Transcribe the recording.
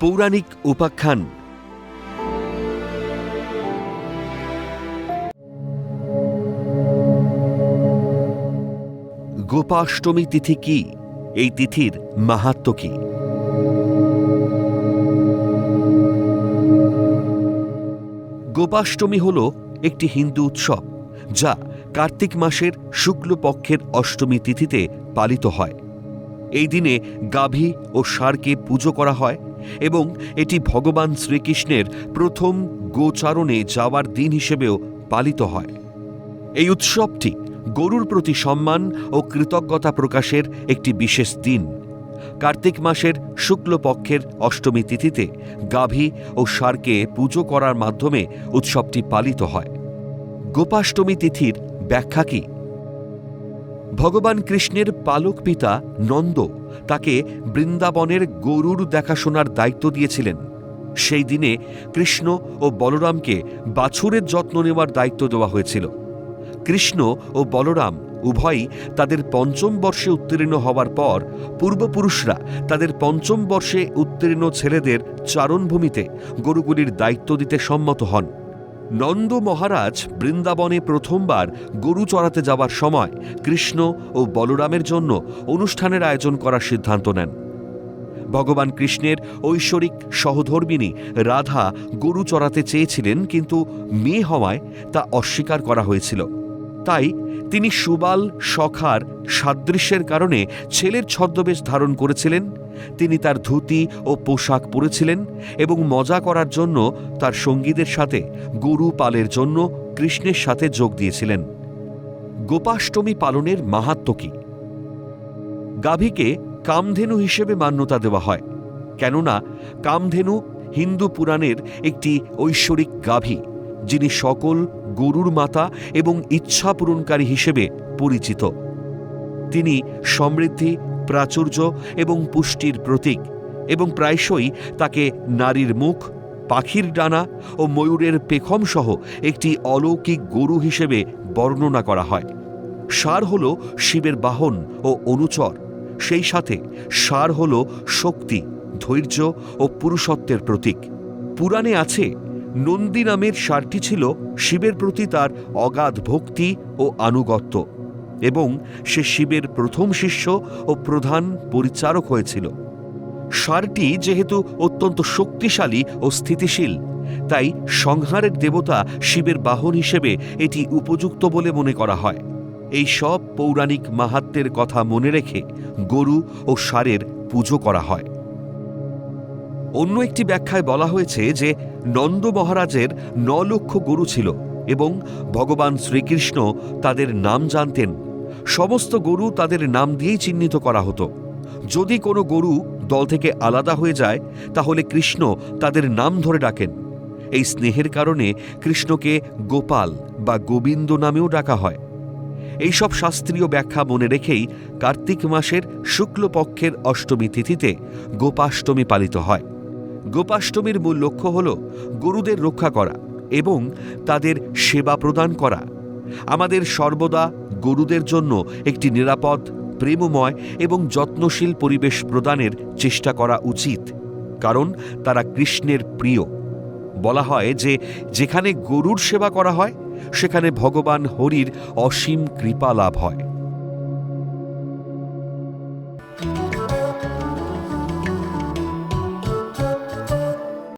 পৌরাণিক উপাখ্যান। গোপাষ্টমী তিথি কি? এই তিথির মাহাত্ম কি? গোপাষ্টমী হল একটি হিন্দু উৎসব, যা কার্তিক মাসের শুক্লপক্ষের অষ্টমী তিথিতে পালিত হয়। এই দিনে গাভী ও ষাঁড়কে পুজো করা হয় এবং এটি ভগবান শ্রীকৃষ্ণের প্রথম গোচারণে যাওয়ার দিন হিসেবেও পালিত হয়। এই উৎসবটি গরুর প্রতি সম্মান ও কৃতজ্ঞতা প্রকাশের একটি বিশেষ দিন। কার্তিক মাসের শুক্লপক্ষের অষ্টমী তিথিতে গাভী ও ষাঁড়কে পুজো করার মাধ্যমে উৎসবটি পালিত হয়। গোপাষ্টমী তিথির ব্যাখ্যা কি? ভগবান কৃষ্ণের পালক পিতা নন্দ তাকে বৃন্দাবনের গরুর দেখাশোনার দায়িত্ব দিয়েছিলেন। সেই দিনে কৃষ্ণ ও বলরামকে বাছুরের যত্ন নেওয়ার দায়িত্ব দেওয়া হয়েছিল। কৃষ্ণ ও বলরাম উভয়ই তাদের পঞ্চম বর্ষে উত্তীর্ণ হওয়ার পর পূর্বপুরুষরা তাদের পঞ্চম বর্ষে উত্তীর্ণ ছেলেদের চারণভূমিতে গরুগুলির দায়িত্ব দিতে সম্মত হন। নন্দ মহারাজ বৃন্দাবনে প্রথমবার গরু চড়াতে যাওয়ার সময় কৃষ্ণ ও বলরামের জন্য অনুষ্ঠানের আয়োজন করার সিদ্ধান্ত নেন। ভগবান কৃষ্ণের ঐশ্বরিক সহধর্মিনী রাধা গরু চড়াতে চেয়েছিলেন, কিন্তু মেয়ে হওয়ায় তা অস্বীকার করা হয়েছিল। তাই তিনি সুবাল, সখার সাদৃশ্যের কারণে ছেলের ছদ্মবেশ ধারণ করেছিলেন। তিনি তার ধুতি ও পোশাক পরেছিলেন এবং মজা করার জন্য তার সঙ্গীদের সাথে, গুরু পালের জন্য কৃষ্ণের সাথে যোগ দিয়েছিলেন। গোপাষ্টমী পালনের মাহাত্ম কি? গাভীকে কামধেনু হিসেবে মান্যতা দেওয়া হয়, কেননা কামধেনু হিন্দু পুরাণের একটি ঐশ্বরিক গাভী। যিনি সকল গরুর মাতা এবং ইচ্ছা পূরণকারী হিসেবে পরিচিত। তিনি সমৃদ্ধি, প্রাচুর্য এবং পুষ্টির প্রতীক এবং প্রায়শই তাকে নারীর মুখ, পাখির ডানা ও ময়ূরের পেখম সহ একটি অলৌকিক গরু হিসেবে বর্ণনা করা হয়। সার হল শিবের বাহন ও অনুচর, সেই সাথে সার হল শক্তি, ধৈর্য ও পুরুষত্বের প্রতীক। পুরাণে আছে নন্দী নামের সারটি ছিল শিবের প্রতি তার অগাধ ভক্তি ও আনুগত্য, এবং সে শিবের প্রথম শিষ্য ও প্রধান পরিচারক হয়েছিল। সারটি যেহেতু অত্যন্ত শক্তিশালী ও স্থিতিশীল, তাই সংহারের দেবতা শিবের বাহন হিসেবে এটি উপযুক্ত বলে মনে করা হয়। এই সব পৌরাণিক মাহাত্মের কথা মনে রেখে গরু ও ষাঁড়ের পুজো করা হয়। অন্য একটি ব্যাখ্যায় বলা হয়েছে যে নন্দ মহারাজের ন লক্ষ গরু ছিল এবং ভগবান শ্রীকৃষ্ণ তাদের নাম জানতেন। সমস্ত গরু তাদের নাম দিয়েই চিহ্নিত করা হতো। যদি কোনো গরু দল থেকে আলাদা হয়ে যায়, তাহলে কৃষ্ণ তাদের নাম ধরে ডাকেন। এই স্নেহের কারণে কৃষ্ণকে গোপাল বা গোবিন্দ নামেও ডাকা হয়। এইসব শাস্ত্রীয় ব্যাখ্যা মনে রেখেই কার্তিক মাসের শুক্লপক্ষের অষ্টমী তিথিতে গোপাষ্টমী পালিত হয়। গোপাষ্টমীর মূল লক্ষ্য হল গরুদের রক্ষা করা এবং তাদের সেবা প্রদান করা। আমাদের সর্বদা গরুদের জন্য একটি নিরাপদ, প্রেমময় এবং যত্নশীল পরিবেশ প্রদানের চেষ্টা করা উচিত, কারণ তারা কৃষ্ণের প্রিয়। বলা হয় যে, যেখানে গরুর সেবা করা হয়, সেখানে ভগবান হরির অসীম কৃপা লাভ হয়।